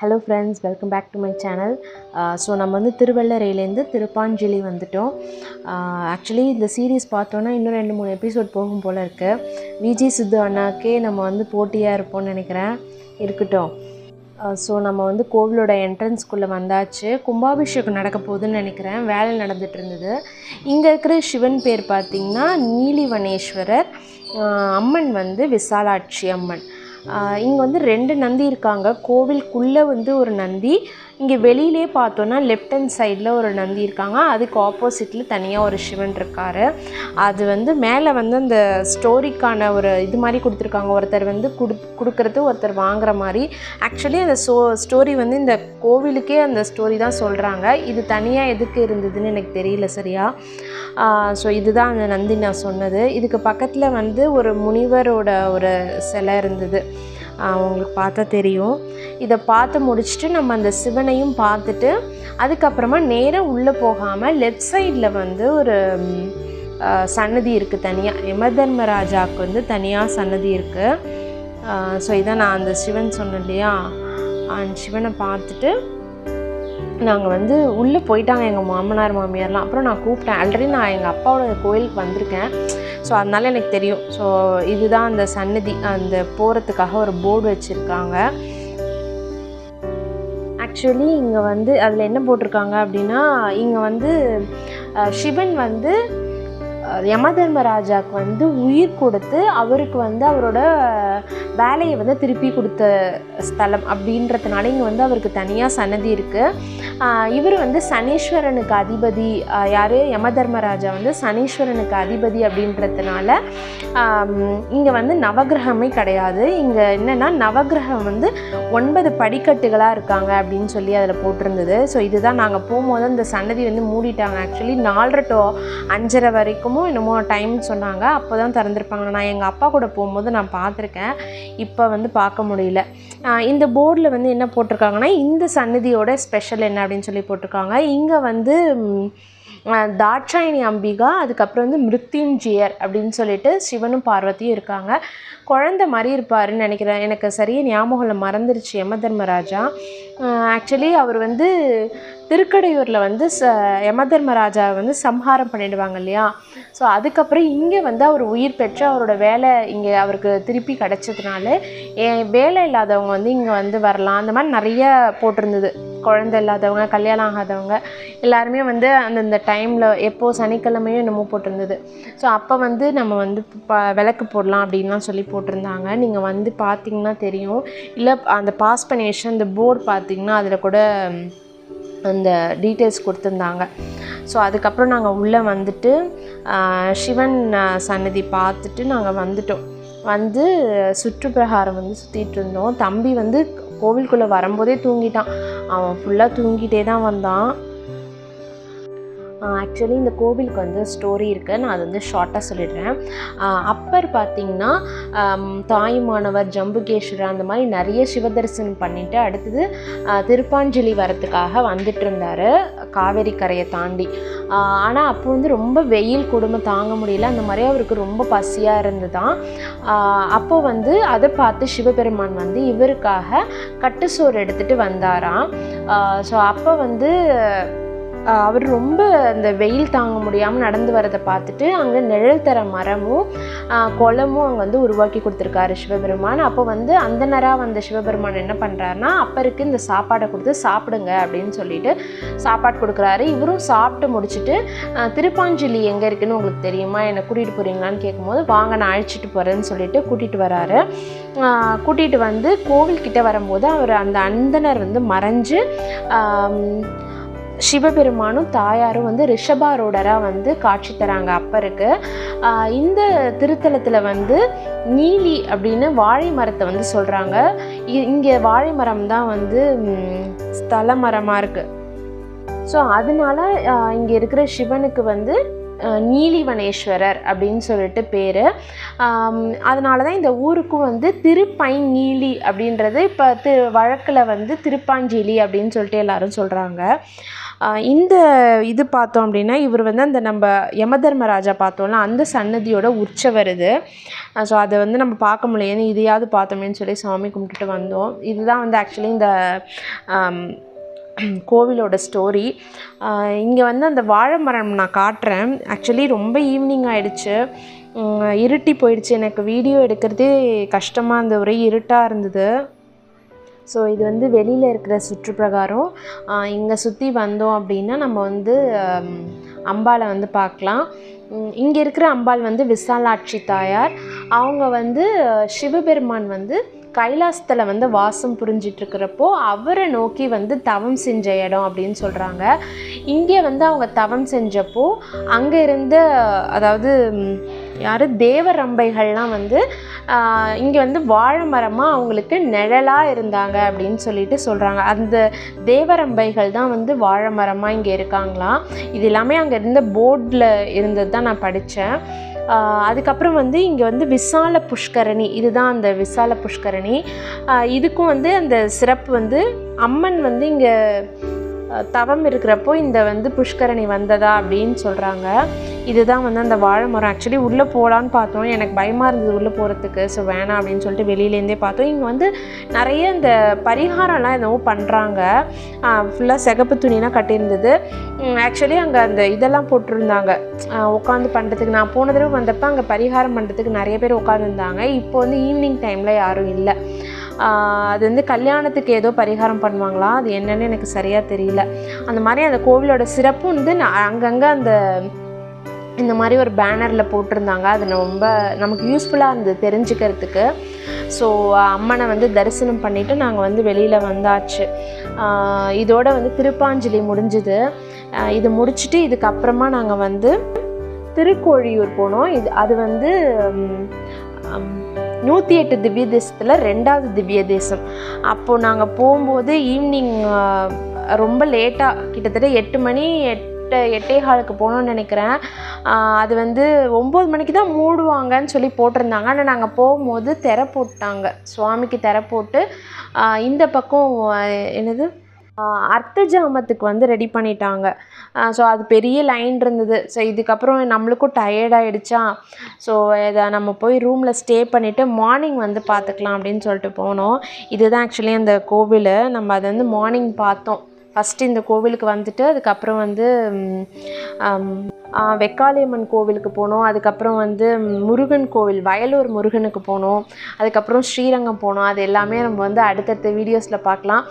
Hello friends welcome back to my channel so நம்ம வந்து திருவள்ளரையிலேருந்து திருப்பாஞ்சலி வந்துட்டோம். Uh, ஆக்சுவலி இந்த சீரீஸ் பார்த்தோன்னா இன்னும் ரெண்டு மூணு எபிசோட் போகும் போல் இருக்குது விஜி சித்து அண்ணாக்கே நம்ம வந்து போட்டியாக இருப்போம்னு நினைக்கிறேன். இருக்கட்டும். Uh, ஸோ நம்ம வந்து கோவிலோட என்ட்ரன்ஸ்குள்ளே வந்தாச்சு. கும்பாபிஷேகம் நடக்க போகுதுன்னு நினைக்கிறேன். வேலை நடந்துட்டு இருந்தது. இங்கே இருக்கிற சிவன் பேர் பார்த்திங்கன்னா நீலிவனேஸ்வரர். Uh, அம்மன் வந்து விசாலாட்சி அம்மன். இங்கே வந்து ரெண்டு நந்தி இருக்காங்க. கோவிலுக்குள்ளே வந்து ஒரு நந்தி இங்கே வெளியிலே பார்த்தோன்னா லெஃப்ட் ஹேண்ட் சைடில் ஒரு நந்தி இருக்காங்க. அதுக்கு ஆப்போசிட்டில் தனியாக ஒரு சிவன் இருக்கார். அது வந்து மேலே வந்து அந்த ஸ்டோரிக்கான ஒரு இது மாதிரி கொடுத்துருக்காங்க. ஒருத்தர் வந்து கொடு கொடுக்குறது ஒருத்தர் வாங்குற மாதிரி. ஆக்சுவலி அந்த சோ ஸ்டோரி வந்து இந்த கோவிலுக்கே அந்த ஸ்டோரி தான் சொல்கிறாங்க இது தனியாக எதுக்கு இருந்ததுன்னு எனக்கு தெரியல சரியா? ஸோ இதுதான் அந்த நந்தி நான் சொன்னது. இதுக்கு பக்கத்தில் வந்து ஒரு முனிவரோட ஒரு சிலை இருந்தது. உங்களுக்கு பார்த்தா தெரியும். இதை பார்த்து முடிச்சுட்டு நம்ம அந்த சிவனையும் பார்த்துட்டு அதுக்கப்புறமா நேராக உள்ளே போகாமல் லெஃப்ட் சைடில் வந்து ஒரு சன்னதி இருக்குது தனியாக யமதர்மராஜாவுக்கு வந்து தனியாக சன்னதி இருக்குது ஸோ இதான் நான் அந்த சிவன் சொன்னேன் இல்லையா? அந்த சிவனை பார்த்துட்டு நாங்கள் வந்து உள்ளே போயிட்டாங்க எங்கள் மாமனார் மாமியார்லாம். அப்புறம் நான் கூப்பிட்டேன். ஆல்ரெடி நான் எங்கள் அப்பாவோட கோயிலுக்கு வந்திருக்கேன். ஸோ அதனால் எனக்கு தெரியும். ஸோ இதுதான் அந்த சன்னதி அந்த போகிறதுக்காக ஒரு போர்டு வச்சுருக்காங்க. ஆக்சுவலி இங்கே வந்து அதில் என்ன போட்டிருக்காங்க அப்படின்னா இங்கே வந்து சிவன் வந்து யமதர்மராஜாவுக்கு வந்து உயிர் கொடுத்து அவருக்கு வந்து அவரோட வேலையை வந்து திருப்பி கொடுத்த ஸ்தலம் அப்படின்றதுனால இங்கே வந்து அவருக்கு தனியாக சன்னதி இருக்குது இவர் வந்து சனீஸ்வரனுக்கு அதிபதி யார்? யமதர்மராஜா வந்து சனீஸ்வரனுக்கு அதிபதி அப்படின்றதுனால இங்கே வந்து நவகிரகமே கிடையாது. இங்கே என்னென்னா நவகிரகம் வந்து ஒன்பது படிக்கட்டுகளாக இருக்காங்க அப்படின்னு சொல்லி அதில் போட்டிருந்தது. ஸோ இதுதான் நாங்கள் போகும்போது அந்த சன்னதி வந்து மூடிட்டாங்க. ஆக்சுவலி நாலரை டோ அஞ்சரை வரைக்கும் என்னமோ டைம் சொன்னாங்க. அப்போ தான் திறந்துருப்பாங்க. நான் எங்கள் அப்பா கூட போகும்போது நான் பார்த்துருக்கேன். இப்போ வந்து பார்க்க முடியல. இந்த போர்டில் வந்து என்ன போட்டிருக்காங்கன்னா இந்த சன்னதியோட ஸ்பெஷல் என்ன அப்படின்னு சொல்லி போட்டிருக்காங்க. இங்கே வந்து தாட்சாயணி அம்பிகா அதுக்கப்புறம் வந்து மிருத்யுஞ்சயர் அப்படின்னு சொல்லிட்டு சிவனும் பார்வதியும் இருக்காங்க. குழந்த மாதிரி இருப்பாருன்னு நினைக்கிறேன். எனக்கு சரியாக ஞாபகம் மறந்துருச்சு. யம தர்மராஜா. ஆக்சுவலி அவர் வந்து திருக்கடையூரில் வந்து ச யமதர்மராஜாவை வந்து சம்ஹாரம் பண்ணிடுவாங்க இல்லையா? ஸோ அதுக்கப்புறம் இங்கே வந்து அவர் உயிர் பெற்று அவரோட வேலை இங்கே அவருக்கு திருப்பி கிடச்சதுனால வேலை இல்லாதவங்க வந்து இங்கே வந்து வரலாம். அந்த மாதிரி நிறைய போட்டிருந்தது. குழந்தை இல்லாதவங்க கல்யாணம் ஆகாதவங்க எல்லாருமே வந்து அந்தந்த டைமில் எப்போது சனிக்கிழமையும் என்னமோ போட்டிருந்தது. ஸோ அப்போ வந்து நம்ம வந்து ப விளக்கு போடலாம் அப்படின்லாம் சொல்லி போட்டிருந்தாங்க. நீங்கள் வந்து பார்த்தீங்கன்னா தெரியும். இல்லை அந்த பாஸ் பண்ணி வச்சு அந்த போர்டு பார்த்தீங்கன்னா அதில் கூட அந்த டீட்டெயில்ஸ் கொடுத்துருந்தாங்க. ஸோ அதுக்கப்புறம் நாங்கள் உள்ளே வந்துட்டு சிவன் சன்னதி பார்த்துட்டு நாங்கள் வந்துட்டோம். வந்து சுற்றுப்பிரகாரம் வந்து சுற்றிட்டு இருந்தோம். தம்பி வந்து கோவிலுக்குள்ளே வரும்போதே தூங்கிட்டான். அவன் ஃபுல்லாக தூங்கிட்டே தான் வந்தான். ஆக்சுவலி இந்த கோவிலுக்கு வந்து ஸ்டோரி இருக்குது நான் அது வந்து ஷார்ட்டாக சொல்லிடுறேன். அப்பர் பார்த்திங்கன்னா தாயுமானவர் ஜம்புகேஸ்வரர் அந்த மாதிரி நிறைய சிவதரிசனம் பண்ணிவிட்டு அடுத்தது திருப்பாஞ்சலி வரத்துக்காக வந்துட்டு இருந்தார். காவேரி கரையை தாண்டி. ஆனால் அப்போ வந்து ரொம்ப வெயில் கொடுமை தாங்க முடியல. அந்த மாதிரி அவருக்கு ரொம்ப பசியாக இருந்ததுதான் அப்போ வந்து அதை பார்த்து சிவபெருமான் வந்து இவருக்காக கட்டுசோறு எடுத்துகிட்டு வந்தாராம். ஸோ அப்போ வந்து அவர் ரொம்ப அந்த வெயில் தாங்க முடியாமல் நடந்து வரதை பார்த்துட்டு அங்கே நிழல் தர மரமும் குளமும் அங்கே வந்து உருவாக்கி கொடுத்துருக்காரு சிவபெருமான். அப்போ வந்து அந்த வந்த சிவபெருமான் என்ன பண்ணுறாருனா அப்பருக்கு இந்த சாப்பாடை கொடுத்து சாப்பிடுங்க அப்படின்னு சொல்லிட்டு சாப்பாடு கொடுக்குறாரு. இவரும் சாப்பிட்டு முடிச்சுட்டு திருப்பாஞ்சலி எங்கே இருக்குன்னு உங்களுக்கு தெரியுமா? என்னை கூட்டிகிட்டு போகிறீங்களான்னு கேட்கும்போது வாங்க நான் அழைச்சிட்டு போகிறேன்னு சொல்லிட்டு கூட்டிகிட்டு வராரு. கூட்டிகிட்டு வந்து கோவில்கிட்ட வரும்போது அவர் அந்த அந்தனர் வந்து மறைஞ்சு சிவபெருமானும் தாயாரும் வந்து ரிஷபாரோடராக வந்து காட்சி தராங்க அப்பருக்கு. இந்த திருத்தலத்தில் வந்து நீலி அப்படின்னு வாழை மரத்தை வந்து சொல்கிறாங்க இங்கே வாழை மரம் தான் வந்து ஸ்தல மரமாக இருக்குது ஸோ அதனால இங்கே இருக்கிற சிவனுக்கு வந்து நீலிவனேஸ்வரர் அப்படின்னு சொல்லிட்டு பேர். அதனால தான் இந்த ஊருக்கும் வந்து திருப்பைநீலி அப்படின்றது இப்போ திரு வழக்கில் வந்து திருப்பாஞ்சேலி அப்படின்னு சொல்லிட்டு எல்லாரும் சொல்கிறாங்க இந்த இது பார்த்தோம் அப்படின்னா இவர் வந்து அந்த நம்ம யமதர்மராஜா பார்த்தோம்ல அந்த சன்னதியோட உற்சவர் இது ஸோ அதை வந்து நம்ம பார்க்க முடியாது இதையாவது பார்த்தோமேன்னு சொல்லி சாமி கும்பிட்டுட்டு வந்தோம். இதுதான் வந்து ஆக்சுவலி இந்த கோவிலோட ஸ்டோரி இங்கே வந்து அந்த வாழை மரம் நான் காட்டுறேன். ஆக்சுவலி ரொம்ப ஈவினிங் ஆகிடுச்சு இருட்டி போயிடுச்சு. எனக்கு வீடியோ எடுக்கிறதே கஷ்டமாக இருந்த ஒரே இருட்டாக இருந்தது. ஸோ இது வந்து வெளியில் இருக்கிற சுற்றுப்பிரகாரம். இங்கே சுற்றி வந்தோம் அப்படின்னா நம்ம வந்து ஆம், அம்பாளை வந்து பார்க்கலாம். இங்கே இருக்கிற அம்பாள் வந்து விசாலாட்சி தாயார். அவங்க வந்து சிவபெருமான் வந்து கைலாசத்தில் வந்து வாசம் புரிஞ்சிட்டு இருக்கிறப்போ அவரை நோக்கி வந்து தவம் செஞ்ச இடம் அப்படின்னு சொல்கிறாங்க இங்கே வந்து அவங்க தவம் செஞ்சப்போ அங்கே இருந்த அதாவது யார் தேவரம்பைகள்லாம் வந்து இங்கே வந்து வாழை மரமாக அவங்களுக்கு நிழலாக இருந்தாங்க அப்படின்னு சொல்லிட்டு சொல்கிறாங்க அந்த தேவரம்பைகள் தான் வந்து வாழை மரமாக இங்கே இருக்காங்களாம். இது எல்லாமே அங்கே இருந்த போர்டில் இருந்தது தான் நான் படித்தேன் அதுக்கப்புறம் வந்து இங்கே வந்து விசால புஷ்கரணி. இதுதான் அந்த விசால புஷ்கரணி. இதுக்கும் வந்து அந்த சிறப்பு வந்து அம்மன் வந்து இங்கே தவம் இருக்கிறப்போ இந்த வந்து புஷ்கரணி வந்ததா அப்படின்னு சொல்கிறாங்க இதுதான் வந்து அந்த வாழை மரம். ஆக்சுவலி உள்ளே போகலான்னு பார்த்தோம். எனக்கு பயமாக இருந்தது உள்ளே போகிறதுக்கு ஸோ வேணாம் அப்படின்னு சொல்லிட்டு வெளியிலேருந்தே பார்த்தோம். இங்கே வந்து நிறைய இந்த பரிகாரம்லாம் என்னவோ பண்ணுறாங்க ஃபுல்லாக சிகப்பு துணிலாம் கட்டியிருந்தது. ஆக்சுவலி அங்கே அந்த இதெல்லாம் போட்டிருந்தாங்க. உட்காந்து பண்ணுறதுக்கு நான் போன தடவை வந்தப்போ அங்கே பரிகாரம் பண்ணுறதுக்கு நிறைய பேர் உட்காந்துருந்தாங்க இப்போ வந்து ஈவினிங் டைமில் யாரும் இல்லை. அது வந்து கல்யாணத்துக்கு ஏதோ பரிகாரம் பண்ணுவாங்களா? அது என்னன்னு எனக்கு சரியாக தெரியல. அந்த மாதிரி அந்த கோவிலோட சிறப்பு வந்து நான் அங்கங்கே அந்த இந்த மாதிரி ஒரு பேனரில் போட்டிருந்தாங்க. அது ரொம்ப நமக்கு யூஸ்ஃபுல்லாக இருந்தது தெரிஞ்சுக்கிறதுக்கு. ஸோ அம்மனை வந்து தரிசனம் பண்ணிவிட்டு நாங்கள் வந்து வெளியில் வந்தாச்சு. இதோட வந்து திருப்பாஞ்சலி முடிஞ்சுது. இது முடிச்சுட்டு இதுக்கப்புறமா நாங்கள் வந்து திருக்கோழியூர் போனோம். இது அது வந்து நூற்றி எட்டு திவ்ய தேசத்தில் ரெண்டாவது திவ்ய தேசம். அப்போது நாங்கள் போகும்போது ஈவினிங் ரொம்ப லேட்டாக கிட்டத்தட்ட எட்டு மணி எட் எட்டு எட்டே காலுக்கு போகணும்னு நினைக்கிறேன். அது வந்து ஒம்பது மணிக்கு தான் மூடுவாங்கன்னு சொல்லி போட்டிருந்தாங்க. ஆனால் நாங்கள் போகும்போது திரை போட்டாங்க. சுவாமிக்கு திரை போட்டு இந்த பக்கம் என்னது? அர்த்த ஜாமத்துக்கு வந்து ரெடி பண்ணிட்டாங்க. ஸோ அது பெரிய லைன் இருந்தது. ஸோ இதுக்கப்புறம் நம்மளுக்கும் டயர்ட் ஆகிடுச்சா ஸோ இதை நம்ம போய் ரூமில் ஸ்டே பண்ணிவிட்டு மார்னிங் வந்து பார்த்துக்கலாம் அப்படின்னு சொல்லிட்டு போனோம். இதுதான் ஆக்சுவலி அந்த கோவில். நம்ம அதை வந்து மார்னிங் பார்த்தோம். ஃபஸ்ட்டு இந்த கோவிலுக்கு வந்துட்டு அதுக்கப்புறம் வந்து வெக்காளியம்மன் கோவிலுக்கு போனோம். அதுக்கப்புறம் வந்து முருகன் கோவில் வயலூர் முருகனுக்கு போனோம். அதுக்கப்புறம் ஸ்ரீரங்கம் போனோம். அது எல்லாமே நம்ம வந்து அடுத்தடுத்த வீடியோஸில் பார்க்கலாம்.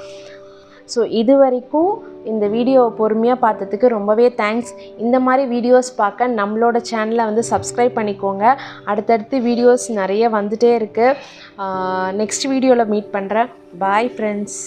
ஸோ இது வரைக்கும் இந்த வீடியோவை பொறுமையாக பார்த்ததுக்கு ரொம்பவே தேங்க்ஸ் இந்த மாதிரி வீடியோஸ் பார்க்க நம்மளோட சேனலை வந்து சப்ஸ்கிரைப் பண்ணிக்கோங்க. அடுத்தடுத்து வீடியோஸ் நிறைய வந்துகிட்டே இருக்குது நெக்ஸ்ட் வீடியோவில் மீட் பண்ணுறேன் பாய் ஃப்ரெண்ட்ஸ்